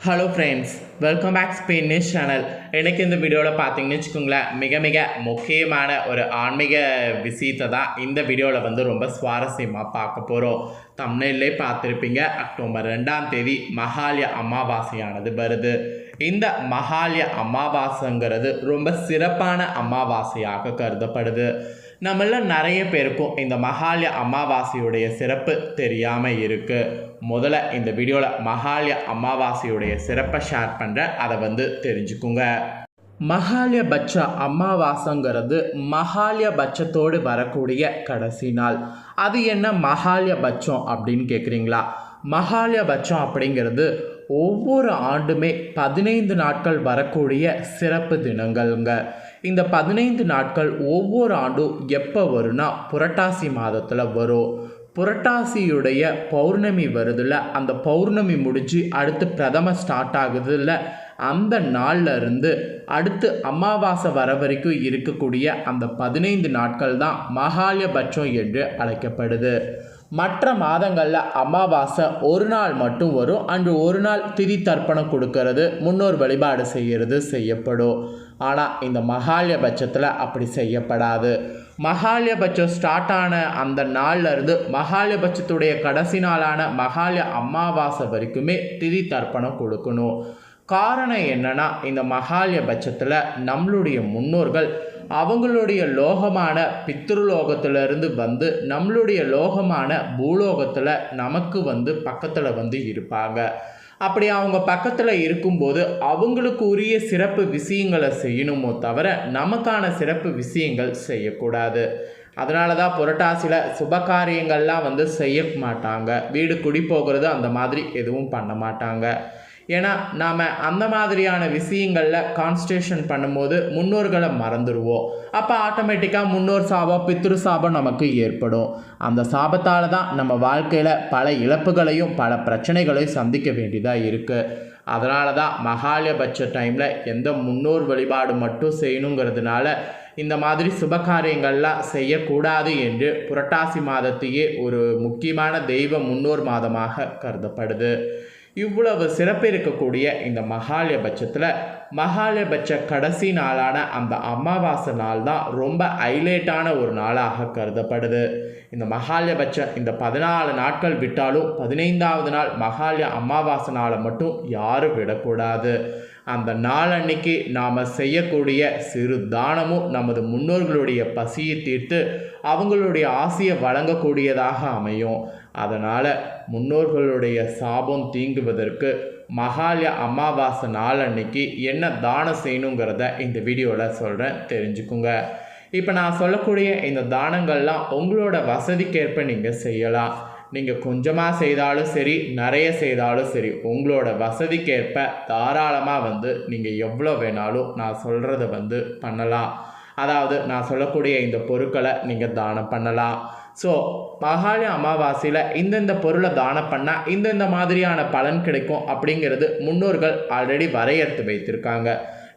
Hello friends welcome back Spain news channel எனக்கு இந்த வீடியோவில் பார்த்தீங்கன்னு வச்சுக்கோங்களேன் மிக மிக முக்கியமான ஒரு ஆன்மீக விஷயத்தை தான் இந்த வீடியோவில் வந்து ரொம்ப சுவாரஸ்யமாக பார்க்க போகிறோம் தமிழ்நிலே பார்த்துருப்பீங்க அக்டோபர் ரெண்டாம் தேதி மகாலய அமாவாசையானது வருது. இந்த மகாலய அமாவாசைங்கிறது ரொம்ப சிறப்பான அமாவாசையாக கருதப்படுது. நம்மள நிறைய பேருக்கும் இந்த மகாலய அமாவாசையுடைய சிறப்பு தெரியாமல் இருக்குது முதல்ல இந்த வீடியோவில் மகாலய அமாவாசையுடைய சிறப்பை ஷேர் பண்ணுறேன் அதை வந்து தெரிஞ்சுக்குங்க. மகாலயபட்ச அமாவாசைங்கிறது மகாலயபட்சத்தோடு வரக்கூடிய கடைசி நாள். அது என்ன மகாலயபட்சம் அப்படின்னு கேட்குறீங்களா மகாலயபட்சம் அப்படிங்கிறது ஒவ்வொரு ஆண்டுமே பதினைந்து நாட்கள் வரக்கூடிய சிறப்பு தினங்கள்ங்க. இந்த பதினைந்து நாட்கள் ஒவ்வொரு ஆண்டும் எப்போ வரும்னா புரட்டாசி மாதத்தில் வரும். புரட்டாசியுடைய பௌர்ணமி வருதுல்ல அந்த பௌர்ணமி முடிஞ்சு அடுத்து பிரதம ஸ்டார்ட் ஆகுதுல்ல அந்த நாளில் இருந்து அடுத்து அமாவாசை வர வரைக்கும் இருக்கக்கூடிய அந்த பதினைந்து நாட்கள் தான் மகாலயபட்சம் என்று அழைக்கப்படுது. மற்ற மாதங்களில் அமாவாசை ஒரு நாள் மட்டும் வரும். அன்று ஒரு நாள் திதி தர்ப்பணம் கொடுக்கறது. முன்னோர் வழிபாடு செய்கிறது செய்யப்படும். ஆனால் இந்த மகாலயபட்சத்தில் அப்படி செய்யப்படாது. மகாலயபட்சம் ஸ்டார்ட் ஆன அந்த நாள்ல இருந்து மகாலயபட்சத்துடைய கடைசி நாளான மகாலய அமாவாசை வரைக்குமே திதி தர்ப்பணம் கொடுக்கணும். காரணம் என்னென்னா இந்த மகாலயபட்சத்தில் நம்மளுடைய முன்னோர்கள் அவங்களுடைய லோகமான பித்ருலோகத்திலிருந்து வந்து நம்மளுடைய லோகமான பூலோகத்தில் நமக்கு வந்து பக்கத்தில் வந்து இருப்பாங்க. அப்படி அவங்க பக்கத்தில் இருக்கும்போது அவங்களுக்கு உரிய சிறப்பு விஷயங்களை செய்யணுமோ தவிர நமக்கான சிறப்பு விஷயங்கள் செய்யக்கூடாது. அதனால தான் புரட்டாசியில் சுபகாரியங்கள்லாம் வந்து செய்ய மாட்டாங்க. வீடு குடி போகிறது அந்த மாதிரி எதுவும் பண்ண மாட்டாங்க. ஏன்னா நாம் அந்த மாதிரியான விஷயங்களில் கான்சன்ட்ரேஷன் பண்ணும்போது முன்னோர்களை மறந்துடுவோம் அப்போ ஆட்டோமேட்டிக்காக முன்னோர் சாபம் பித்ரு சாபம் நமக்கு ஏற்படும். அந்த சாபத்தால் தான் நம்ம வாழ்க்கையில் பல இழப்புகளையும் பல பிரச்சனைகளையும் சந்திக்க வேண்டியதாக இருக்குது அதனால தான் மகாலயபட்ச டைமில் எந்த முன்னோர் வழிபாடு மட்டும் செய்யணுங்கிறதுனால இந்த மாதிரி சுபகாரியங்கள்லாம் செய்யக்கூடாது என்று புரட்டாசி மாதத்தையே ஒரு முக்கியமான தெய்வ முன்னோர் மாதமாக கருதப்படுது. இவ்வளவு சிறப்பு இருக்கக்கூடிய இந்த மகாலயபட்சத்தில் மகாலயபட்ச கடைசி நாளான அந்த அமாவாசை நாள் தான் ரொம்ப ஹைலைட்டான ஒரு நாளாக கருதப்படுது. இந்த மகாலயபட்ச இந்த பதினாலு நாட்கள் விட்டாலும் பதினைந்தாவது நாள் மகாலய அமாவாசை நாளை மட்டும் யாரும் விடக்கூடாது. அந்த நாளன்னைக்கு நாம் செய்யக்கூடிய சிறு தானமும் நமது முன்னோர்களுடைய பசியை தீர்த்து அவங்களுடைய ஆசையை வழங்கக்கூடியதாக அமையும். அதனால் முன்னோர்களுடைய சாபம் தீங்குவதற்கு மகாலய அமாவாசை நாள் அன்னைக்கு என்ன தானம் செய்யணுங்கிறத இந்த வீடியோவில் சொல்கிறேன் தெரிஞ்சுக்குங்க. இப்போ நான் சொல்லக்கூடிய இந்த தானங்கள்லாம் உங்களோட வசதிக்கேற்ப நீங்கள் செய்யலாம். நீங்கள் கொஞ்சமாக செய்தாலும் சரி நிறைய செய்தாலும் சரி உங்களோட வசதிக்கேற்ப தாராளமாக வந்து நீங்கள் எவ்வளோ வேணாலும் நான் சொல்கிறத வந்து பண்ணலாம். அதாவது நான் சொல்லக்கூடிய இந்த பொருட்களை நீங்கள் தானம் பண்ணலாம். ஸோ மகாலய அமாவாசையில் இந்தந்த பொருளை தானம் பண்ணால் இந்தந்த மாதிரியான பலன் கிடைக்கும் அப்படிங்கிறது முன்னோர்கள் ஆல்ரெடி வரையறுத்து வைத்திருக்காங்க.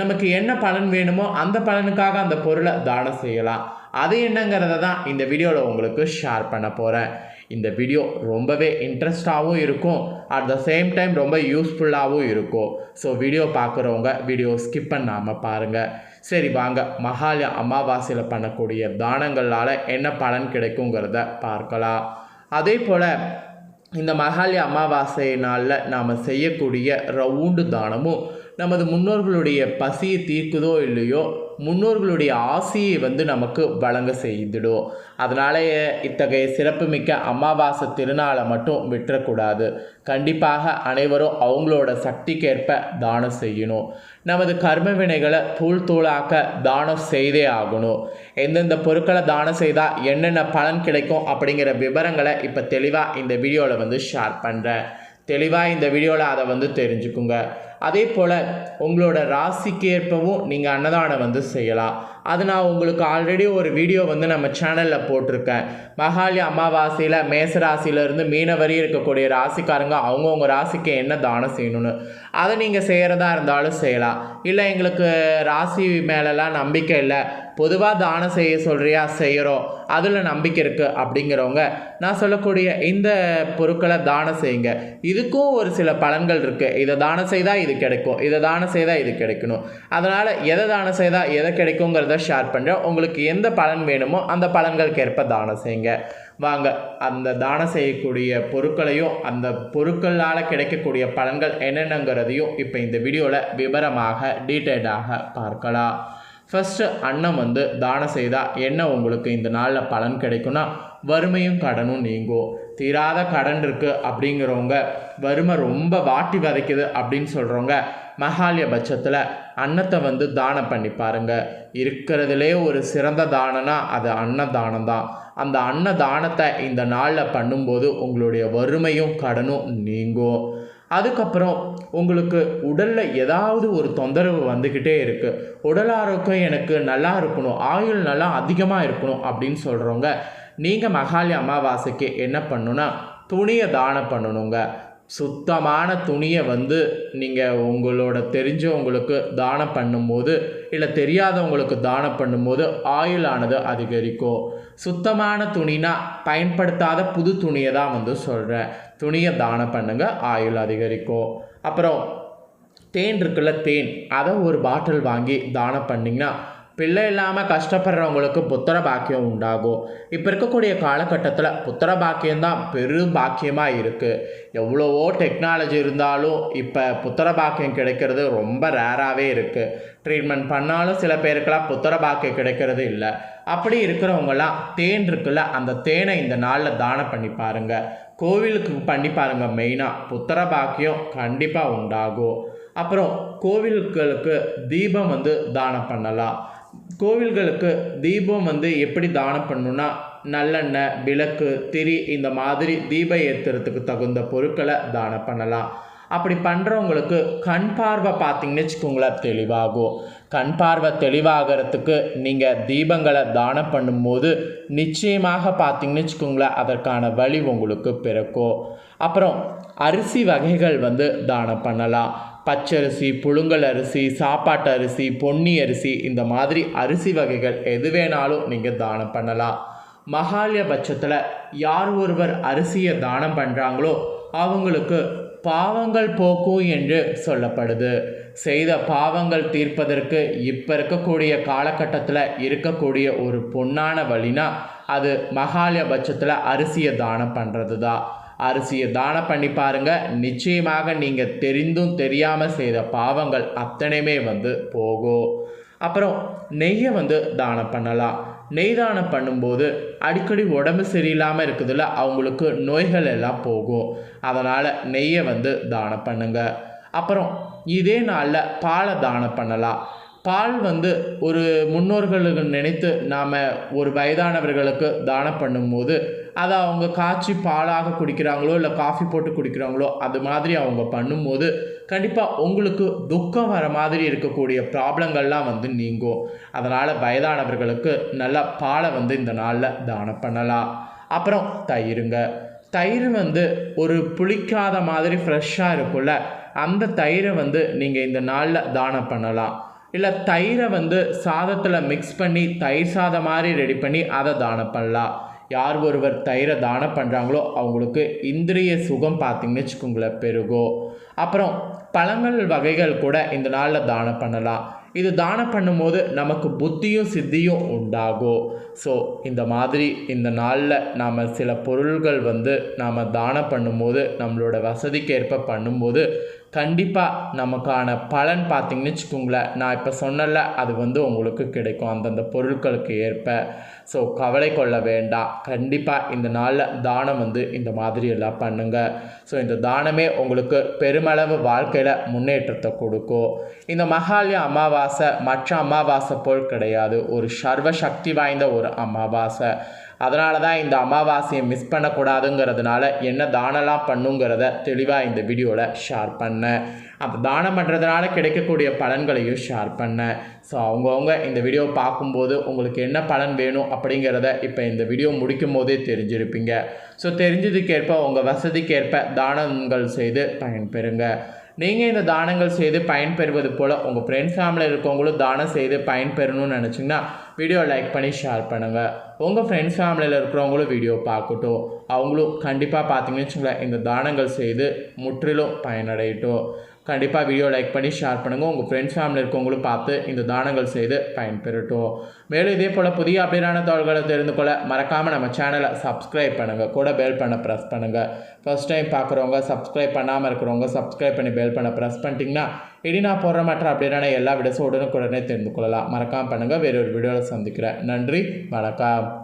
நமக்கு என்ன பலன் வேணுமோ அந்த பலனுக்காக அந்த பொருளை தானம் செய்யலாம். அது என்னங்கிறத தான் இந்த வீடியோவில் உங்களுக்கு ஷேர் பண்ண போகிறேன் இந்த வீடியோ ரொம்பவே இன்ட்ரெஸ்டாகவும் இருக்கும். அட் த சேம் டைம் ரொம்ப யூஸ்ஃபுல்லாகவும் இருக்கும். ஸோ வீடியோ பார்க்குறவங்க வீடியோ ஸ்கிப் பண்ணாமல் பாருங்கள் சரி வாங்க. மகாலய அமாவாசையில் பண்ணக்கூடிய தானங்களால் என்ன பலன் கிடைக்குங்கிறத பார்க்கலாம். அதே போல் இந்த மகாலய அமாவாசை நாளில் நாம் செய்யக்கூடிய ரவுண்டு தானமும் நமது முன்னோர்களுடைய பசியை தீர்க்குதோ இல்லையோ முன்னோர்களுடைய ஆசையை வந்து நமக்கு வழங்க செய்திடும். அதனாலேயே இத்தகைய சிறப்புமிக்க அமாவாசை திருநாளை மட்டும் விட்டுறக்கூடாது. கண்டிப்பாக அனைவரும் அவங்களோட சக்திக்கேற்ப தானம் செய்யணும். நமது கர்ம வினைகளை தூள் தூளாக்க தானம் செய்தே ஆகணும். எந்தெந்த பொருட்களை தானம் செய்தால் என்னென்ன பலன் கிடைக்கும் அப்படிங்கிற விவரங்களை இப்போ தெளிவாக இந்த வீடியோவில் வந்து ஷேர் பண்ணுறேன் தெளிவாக இந்த வீடியோவில் அதை வந்து தெரிஞ்சுக்குங்க. அதே போல் உங்களோட ராசிக்கு ஏற்பவும் நீங்கள் அன்னதானம் வந்து செய்யலாம். அது நான் உங்களுக்கு ஆல்ரெடி ஒரு வீடியோ வந்து நம்ம சேனலில் போட்டிருக்கேன். மகாலி அமாவாசையில் மேச ராசியிலேருந்து மீன வரி இருக்கக்கூடிய ராசிக்காரங்க அவங்கவுங்க ராசிக்கு என்ன தானம் செய்யணும்னு. அதை நீங்கள் செய்கிறதா இருந்தாலும் செய்யலாம். இல்லை எங்களுக்கு ராசி மேலெலாம் நம்பிக்கை இல்லை. பொதுவாக தானம் செய்ய சொல்கிறியா செய்கிறோம் அதில் நம்பிக்கை இருக்குது அப்படிங்கிறவங்க நான் சொல்லக்கூடிய இந்த பொருட்களை தானம் செய்யுங்க. இதுக்கும் ஒரு சில பலன்கள் இருக்குது இதை தானம் செய்தால் இது கிடைக்கும். இதை தானம் செய்தால் இது கிடைக்கணும். அதனால் எதை தானம் செய்தால் எதை கிடைக்குங்கிறத ஷேர் பண்ணுறேன் உங்களுக்கு எந்த பலன் வேணுமோ அந்த பலன்களுக்கு ஏற்ப தானம் செய்யுங்க. வாங்க அந்த தானம் செய்யக்கூடிய பொருட்களையும் அந்த பொருட்களால் கிடைக்கக்கூடிய பலன்கள் என்னென்னங்கிறதையும் இப்போ இந்த வீடியோவில் விவரமாக டீட்டெயில்டாக பார்க்கலாம். ஃபஸ்ட்டு அன்னம் வந்து தானம் செய்தால் என்ன உங்களுக்கு இந்த நாளில் பலன் கிடைக்கும்னா வறுமையும் கடனும் நீங்கும் தீராத கடன் இருக்குது அப்படிங்கிறவங்க வறுமை ரொம்ப வாட்டி வதைக்குது அப்படின்னு சொல்கிறவங்க மகாலய பட்சத்தில் அன்னத்தை வந்து தானம் பண்ணி பாருங்கள் இருக்கிறதுலே ஒரு சிறந்த தானம்னா அது அன்னதானம் தான் அந்த அன்னதானத்தை இந்த நாளில் பண்ணும்போது உங்களுடைய வறுமையும் கடனும் நீங்கும் அதுக்கப்புறம் உங்களுக்கு உடலில் ஏதாவது ஒரு தொந்தரவு வந்துக்கிட்டே இருக்குது உடல் ஆரோக்கியம் எனக்கு நல்லா இருக்கணும். ஆயுள் நல்லா அதிகமாக இருக்கணும் அப்படின்னு சொல்கிறவங்க நீங்கள் மகாலி அமாவாசைக்கு என்ன பண்ணணுன்னா துணியை தானம் பண்ணணுங்க. சுத்தமான துணியை வந்து நீங்கள் உங்களோட தெரிஞ்சவங்களுக்கு தானம் பண்ணும்போது இல்லை தெரியாதவங்களுக்கு தானம் பண்ணும்போது ஆயுளானது அதிகரிக்கும் சுத்தமான துணினா பயன்படுத்தாத புது துணியை தான் வந்து சொல்கிறேன் துணியை தானம் பண்ணுங்க ஆயுள் அதிகரிக்கும் அப்புறம் தேன் இருக்குல்ல தேன். அதை ஒரு பாட்டில் வாங்கி தானம் பண்ணிங்கன்னா பிள்ளை இல்லாமல் கஷ்டப்படுறவங்களுக்கு புத்திர பாக்கியம் உண்டாகும். இப்போ இருக்கக்கூடிய காலகட்டத்தில் புத்திர பாக்கியம்தான் பெரும் பாக்கியமாக இருக்குது எவ்வளவோ டெக்னாலஜி இருந்தாலும் இப்போ புத்திர பாக்கியம் கிடைக்கிறது ரொம்ப ரேராகவே இருக்குது ட்ரீட்மெண்ட் பண்ணாலும் சில பேருக்கெல்லாம் புத்திர பாக்கியம் கிடைக்கிறது இல்லை. அப்படி இருக்கிறவங்களாம் தேன் இருக்குல்ல அந்த தேனை இந்த நாளில் தானம் பண்ணி பாருங்கள் கோவிலுக்கு பண்ணி பாருங்கள் மெயினாக புத்திர பாக்கியம் கண்டிப்பாக உண்டாகும். அப்புறம் கோவில்களுக்கு தீபம் வந்து தானம் பண்ணலாம். கோவில்களுக்கு தீபம் வந்து எப்படி தானம் பண்ணணும்னா நல்லெண்ணெய் விளக்கு திரி இந்த மாதிரி தீபம் ஏற்றுறதுக்கு தகுந்த பொருட்களை தானம் பண்ணலாம். அப்படி பண்ணுறவங்களுக்கு கண் பார்வை பார்த்தீங்கன்னு வச்சுக்கோங்களேன் தெளிவாகும். கண் பார்வை தெளிவாகிறதுக்கு நீங்கள் தீபங்களை தானம் பண்ணும்போது நிச்சயமாக பார்த்தீங்கன்னு வச்சுக்கோங்களேன் அதற்கான வழி உங்களுக்கு பிறக்கும். அப்புறம் அரிசி வகைகள் வந்து தானம் பண்ணலாம். பச்சரிசி புழுங்கல் அரிசி சாப்பாட்டு அரிசி பொன்னி அரிசி இந்த மாதிரி அரிசி வகைகள் எது வேணாலும் நீங்கள் தானம் பண்ணலாம். மகாலய பட்சத்தில் யார் ஒருவர் அரிசியை தானம் பண்ணுறாங்களோ அவங்களுக்கு பாவங்கள் போக்கும் என்று சொல்லப்படுது. செய்த பாவங்கள் தீர்ப்பதற்கு இப்போ இருக்கக்கூடிய காலகட்டத்தில் இருக்கக்கூடிய ஒரு பொன்னான வழினா அது மகாலய பட்சத்தில் அரிசியை தானம் பண்ணுறது தான் அரிசியை தானம் பண்ணி பாருங்க. நிச்சயமாக நீங்கள் தெரிந்தும் தெரியாமல் செய்த பாவங்கள் அத்தனையுமே வந்து போகும். அப்புறம் நெய்யை வந்து தானம் பண்ணலாம். நெய் தானம் பண்ணும்போது அடிக்கடி உடம்பு சரியில்லாமல் இருக்குதுல்ல அவங்களுக்கு நோய்கள் எல்லாம் போகும். அதனால் நெய்யை வந்து தானம் பண்ணுங்க. அப்புறம் இதே நாளில் பாலை தானம் பண்ணலாம். பால் வந்து ஒரு முன்னோர்களுக்கு நினைத்து நாம் ஒரு வயதானவர்களுக்கு தானம் பண்ணும்போது அதை அவங்க காய்ச்சி பாலாக குடிக்கிறாங்களோ இல்லை காஃபி போட்டு குடிக்கிறாங்களோ அது மாதிரி அவங்க பண்ணும்போது கண்டிப்பாக உங்களுக்கு துக்கம் வர மாதிரி இருக்கக்கூடிய ப்ராப்ளங்கள்லாம் வந்து நீங்கும். அதனால் வயதானவர்களுக்கு நல்லா பாலை வந்து இந்த நாளில் தானம் பண்ணலாம். அப்புறம் தயிருங்க. தயிர் வந்து ஒரு புளிக்காத மாதிரி ஃப்ரெஷ்ஷாக இருக்கும்ல அந்த தயிரை வந்து நீங்கள் இந்த நாளில் தானம் பண்ணலாம். இல்லை தயிரை வந்து சாதத்தில் மிக்ஸ் பண்ணி தயிர் சாதம் மாதிரி ரெடி பண்ணி அதை தானம் பண்ணலாம். யார் ஒருவர் தயிரை தானம் பண்ணுறாங்களோ அவங்களுக்கு இந்திரிய சுகம் பார்த்திங்கன்னு வச்சுக்கோங்களேன் பெருகும் அப்புறம் பழங்கள் வகைகள் கூட இந்த நாளில் தானம் பண்ணலாம். இது தானம் பண்ணும்போது நமக்கு புத்தியும் சித்தியும் உண்டாகும் ஸோ இந்த மாதிரி இந்த நாளில் நாம் சில பொருள்கள் வந்து நாம் தானம் பண்ணும்போது நம்மளோட வசதிக்கேற்ப பண்ணும்போது கண்டிப்பாக நமக்கான பலன் பார்த்திங்கன்னு வச்சுக்கோங்களேன். நான் இப்போ சொன்னல அது வந்து உங்களுக்கு கிடைக்கும். அந்தந்த பொருட்களுக்கு ஏற்ப. ஸோ கவலை கொள்ள வேண்டாம். கண்டிப்பாக இந்த நாளில் தானம் வந்து இந்த மாதிரி எல்லாம் பண்ணுங்கள் ஸோ இந்த தானமே உங்களுக்கு பெருமளவு வாழ்க்கையில் முன்னேற்றத்தை கொடுக்கும். இந்த மகாலய அமாவாசை மற்ற அமாவாசை போல் கிடையாது. ஒரு சர்வ சக்தி வாய்ந்த ஒரு அமாவாசை. அதனால தான் இந்த அமாவாசையை மிஸ் பண்ணக்கூடாதுங்கிறதுனால என்ன தானம்லாம் பண்ணுங்கிறத தெளிவாக இந்த வீடியோவில் ஷேர் பண்ணேன் அப்போ தானம் பண்ணுறதுனால கிடைக்கக்கூடிய பலன்களையும் ஷேர் பண்ணேன் ஸோ அவங்கவுங்க இந்த வீடியோ பார்க்கும்போது உங்களுக்கு என்ன பலன் வேணும் அப்படிங்கிறத இப்போ இந்த வீடியோ முடிக்கும் போதே தெரிஞ்சிருப்பீங்க. ஸோ தெரிஞ்சதுக்கேற்ப உங்கள் வசதிக்கேற்ப தானங்கள் செய்து பயன்பெறுங்க. நீங்கள் இந்த தானங்கள் செய்து பயன்பெறுவது போல் உங்கள் ஃப்ரெண்ட்ஸ் ஃபேமிலியில் இருக்கவங்களும் தானம் செய்து பயன்பெறணும்னு நினச்சிங்கன்னா வீடியோ லைக் பண்ணி ஷேர் பண்ணுங்கள் உங்கள் ஃப்ரெண்ட்ஸ் ஃபேமிலியில் இருக்கிறவங்களும் வீடியோ பார்க்கட்டும். அவங்களும் கண்டிப்பாக பார்த்தீங்கன்னு வச்சுங்களேன் இந்த தானங்கள் செய்து முற்றிலும் பயனடையட்டும். கண்டிப்பாக வீடியோ லைக் பண்ணி ஷேர் பண்ணுங்கள் உங்கள் ஃப்ரெண்ட்ஸ் ஃபேமிலி இருக்கவங்களும் பார்த்து இந்த தானங்கள் செய்து பயன்பெறட்டும். மேலும் இதே போல் புதிய அப்டேட்டான தகவல்களை தெரிந்து கொள்ள மறக்காமல் நம்ம சேனலை சப்ஸ்கிரைப் பண்ணுங்கள் கூட பெல் பண்ண ப்ரெஸ் பண்ணுங்கள் ஃபர்ஸ்ட் டைம் பார்க்குறவங்க சப்ஸ்கிரைப் பண்ணாமல் இருக்கிறவங்க சப்ஸ்கிரைப் பண்ணி பெல் பண்ண ப்ரெஸ் பண்ணிட்டீங்கன்னா இனி நான் போடுற மற்ற அப்படின்னா எல்லா வீடியோஸும் உடனுக்குடனே தெரிந்து கொள்ளலாம். மறக்காமல் பண்ணுங்கள் வேறொரு ஒரு வீடியோவில் சந்திக்கிறேன். நன்றி. வணக்கம்.